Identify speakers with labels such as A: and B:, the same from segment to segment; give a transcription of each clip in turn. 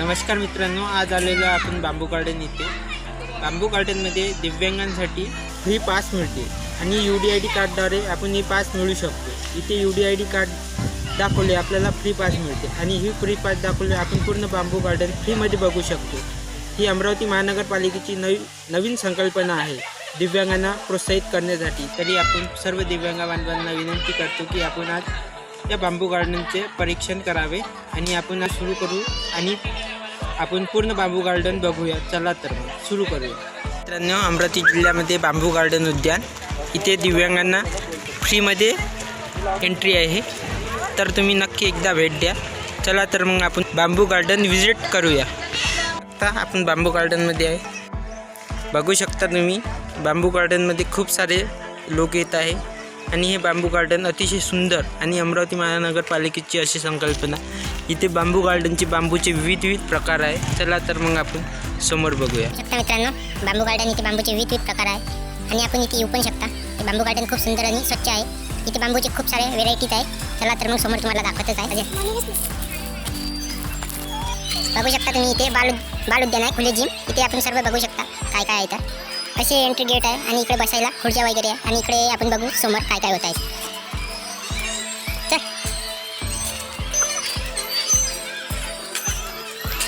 A: नमस्कार मित्रांनो आज आलेलो आपण बांबू गार्डन इथे. बांबू गार्डनमध्ये दिव्यांगांसाठी फ्री पास मिळते आणि यू डी आय डी कार्डद्वारे आपण ही पास मिळू शकतो. इथे U D I D card दाखवले आपल्याला फ्री पास मिळते आणि ही फ्री पास दाखवले आपण पूर्ण बांबू गार्डन फ्रीमध्ये बघू शकतो. ही अमरावती महानगरपालिकेची नवी नवीन संकल्पना आहे दिव्यांगांना प्रोत्साहित करण्यासाठी. तरी आपण सर्व दिव्यांग बांधवांना विनंती करतो की आपण आज या बांबू गार्डनचे परीक्षण करावे आणि आपण आज सुरू करू आणि आपण पूर्ण बांबू गार्डन बघूया. चला तर मग सुरू करूया. मित्रांनो अमरावती जिल्ह्यामध्ये बांबू गार्डन उद्यान. इथे दिव्यांगांना फ्रीमध्ये एंट्री आहे. तर तुम्ही नक्की एकदा भेट द्या. चला तर मग आपण बांबू गार्डन व्हिजिट करूया. आता आपण बांबू गार्डनमध्ये आहे. बघू शकता तुम्ही बांबू गार्डनमध्ये खूप सारे लोक येत आहे. आणि हे बांबू गार्डन अतिशय सुंदर आणि अमरावती महानगरपालिकेची अशी संकल्पना. इथे बांबू गार्डनचे बांबूचे विविध विविध प्रकार आहे. चला तर मग आपण समोर बघूया.
B: शकता मित्रांनो बांबू गार्डन इथे बांबूचे विविध विविध प्रकार आहे आणि आपण इथे येऊ पण शकता. हे बांबू गार्डन खूप सुंदर आणि स्वच्छ आहे. इथे बांबूचे खूप सारे व्हेरायटीज आहे चला तर मग समोर तुम्हाला दाखवतच आहे. बघू शकता तुम्ही इथे बाल बाल उद्यान आहे खुले जिम इथे आपण सर्व बघू शकता. काय काय आहे तर असे एंट्री गेट आहे आणि इकडे बसायला खुर्च्या वगैरे आहे. आणि इकडे आपण बघू समोर काय काय होत आहे.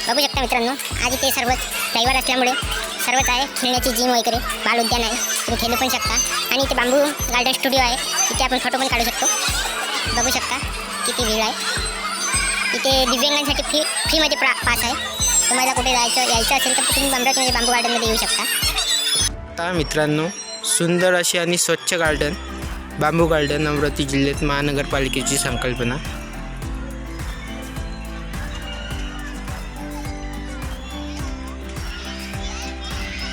B: बघू शकता मित्रांनो आज इथे सर्वच ड्रायव्हर असल्यामुळे सर्वच आहे. खेळण्याची जिम वगैरे बाल उद्यान आहे. तुम्ही खेळू पण शकता. आणि इथे बांबू गार्डन स्टुडिओ आहे. इथे आपण फोटो पण काढू शकतो. बघू शकता किती भीड आहे. इथे दिव्यांगांसाठी फ्री फ्रीमध्ये प्रा पास आहे. तुम्हाला कुठे जायचं यायचं असेल तर तुम्ही अमरावतीमध्ये म्हणजे बांबू गार्डनमध्ये येऊ शकता.
A: आता मित्रांनो सुंदर अशी आणि स्वच्छ गार्डन बांबू गार्डन अमरावती जिल्ह्यात महानगरपालिकेची संकल्पना.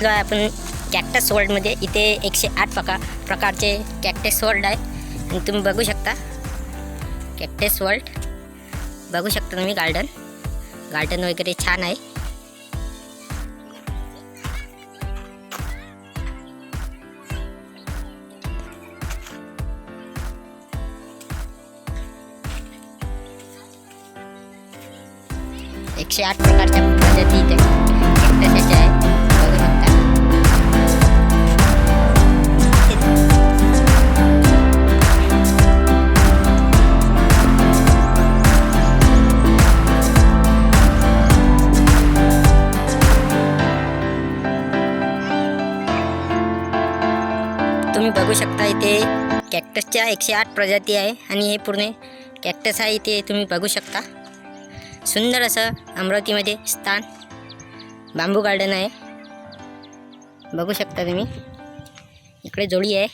B: आपण कॅक्टस वर्ल्डमध्ये इथे एकशे आठ प्रका प्रकारचे कॅक्टस वर्ल्ड आहे. आणि तुम्ही बघू शकता कॅक्टस वर्ल्ड बघू शकता तुम्ही गार्डन गार्डन वगैरे छान आहे. एकशे आठ प्रकारच्या पद्धती इथे कॅक्टसच्या आहे बघू शकता. तुम्ही बघू शकता इथे कॅक्टसच्या एकशे आठ प्रजाती आहे आणि हे पूर्ण कॅक्टस आहे इथे तुम्ही बघू शकता. सुंदर असं अमरावतीमध्ये स्थान बांबू गार्डन आहे. बघू शकता तुम्ही. इकडे जोडी आहे.